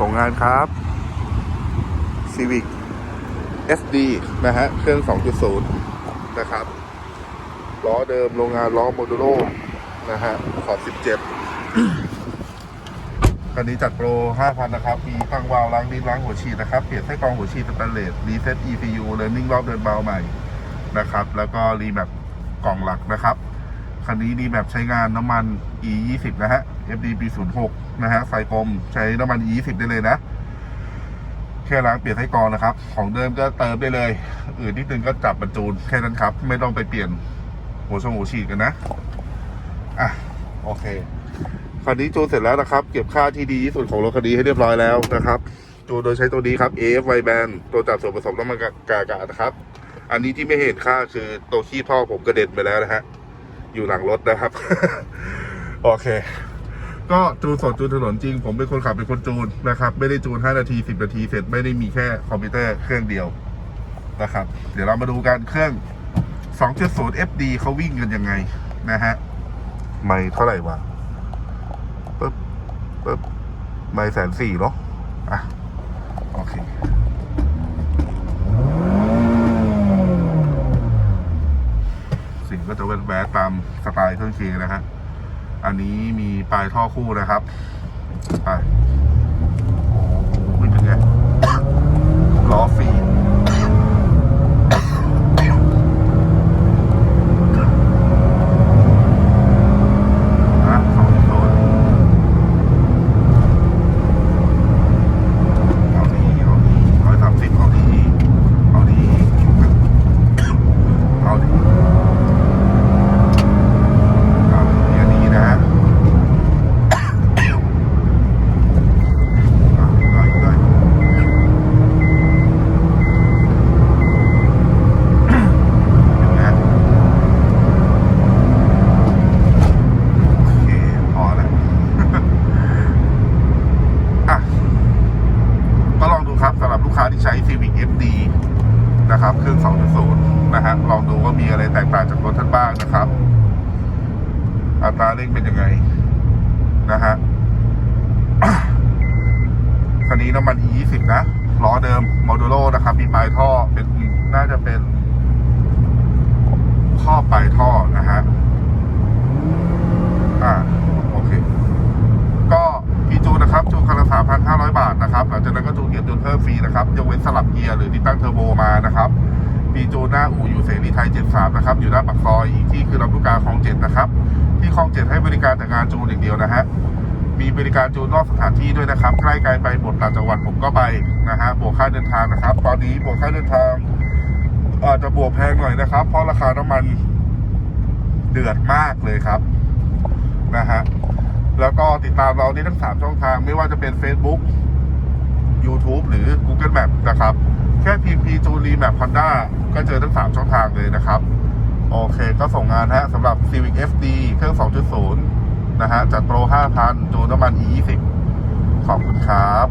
ส่งงานครับ Civic SD นะฮะ เครื่อง 2.0 นะครับ ล้อเดิมโรงงานล้อโมดูโลนะฮะ ขอบ 17 คันนี้จัดโปร 5,000 นะครับ มีตั้งวาล์วล้างดินล้างหัวฉีดนะครับ เปลี่ยนไส้กรองหัวฉีดสแตนเลสรีเซ็ต ECU เล a ร์นิ่งรอบเดินเบาใหม่นะครับ แล้วก็รีแมปกล่องหลักนะครับ คันนี้รีแมปใช้งานน้ำมัน E 2 0นะฮะ FD ปี06นะฮะไฟกลมใช้น้ำมัน E 2 0ได้เลยนะ แค่ล้างเปลี่ยนไส้กรองนะครับ ของเดิมก็เติมได้เลย อื่นนิดนึงก็จับบรรจูนแค่นั้นครับ ไม่ต้องไปเปลี่ยนหัวชงหัวฉีดกันนะ อะ โอเคคันนี้จูนเสร็จแล้วนะครับ เก็บค่าที่ดีที่สุดของรถคันนี้ให้เรียบร้อยแล้วนะครับจูนโดยใช้ตัวนี้ครับ AFY band ตัวจับส่วนผสมน้ำมันกากานะครับ อันนี้ที่ไม่เห็นค่าคือตัวขี้ท่อผมกระเด็นไปแล้วนะฮะ อยู่หลังรถนะครับ โอเค ก็จูนสดจูนถนนจริง ผมเป็นคนขับเป็นคนจูนนะครับ ไม่ได้จูน 5 นาที 10 นาทีเสร็จไม่ได้มีแค่คอมพิวเตอร์เครื่องเดียวนะครับ เดี๋ยวเรามาดูกันเครื่อง 2.0 FD เขาวิ่งกันยังไงนะฮะ ไม่เท่าไหร่วะปึ๊บปึ๊บไม่แสนสี่เนาะอะ โอเค สิ่งก็จะแวดแวดตายเครื่องเคนะฮะอันนี้มีปลายท่อคู่นะครับไปโอ้โหเป็นไงล้อฟรีนะสองโซนเอาดีเอาดีร้อยสามสิบเอาดีเอาดีเอาดีเอาดีอันนี้นะฮะ อะได้ได้เห็นไหมโอเคพอแล้ว อะ ก็ลองดูครับสำหรับลูกค้าที่ใช้ Civic FD นะครับเครื่อง 2.0 นะฮะลองดูว่ามีอะไรแตกต่างจากรถท่านบ้างนะครับ อัตราเร่งเป็นยังไงนะฮะคันนี้น้ำมัน E 2 0 นะล้อเดิมโมดูโลนะครับมีปลายท่อเป็นน่าจะเป็นท่อปลายท่อนะฮะ อ่า โอเค ก็พี่จูนนะครับ จูนคันละ3,500 บาทนะครับ หลังจากนั้นก็จูนเกียร์จูนเพิ่มฟรีนะครับ ยกเว้นสลับเกียร์หรือติดตั้งเทอร์โบมานะครับ ปีจูนหน้าอู่อยู่เสรีไทย 73 นะครับ อยู่หน้าปากซอยอีกที่คือลำลูกกาคลองเจ็ดนะครับ ที่คลองเจ็ดให้บริการแต่งานจูนอย่างเดียวนะฮะมีบริการจูนนอกสถานที่ด้วยนะครับ ใกล้ไกลไปหมดต่างจังหวัดผมก็ไปนะฮะบวกค่าเดินทางนะครับ ตอนนี้บวกค่าเดินทางอาจจะบวกแพงหน่อยนะครับ เพราะราคาน้ำมันเดือดมากเลยครับนะฮะแล้วก็ติดตามเราได้ทั้ง 3 ช่องทาง ไม่ว่าจะเป็น Facebook YouTube หรือ Google Map นะครับ แค่พิมพ์ P จูรีแมปฮอนด้าก็เจอทั้ง 3 ช่องทางเลยนะครับ โอเคก็ส่งงานฮะสำหรับ Civic FD เครื่อง 2.0 นะฮะจัดโปร 5,000 จูนน้ำมัน E 2 0 ขอบคุณครับ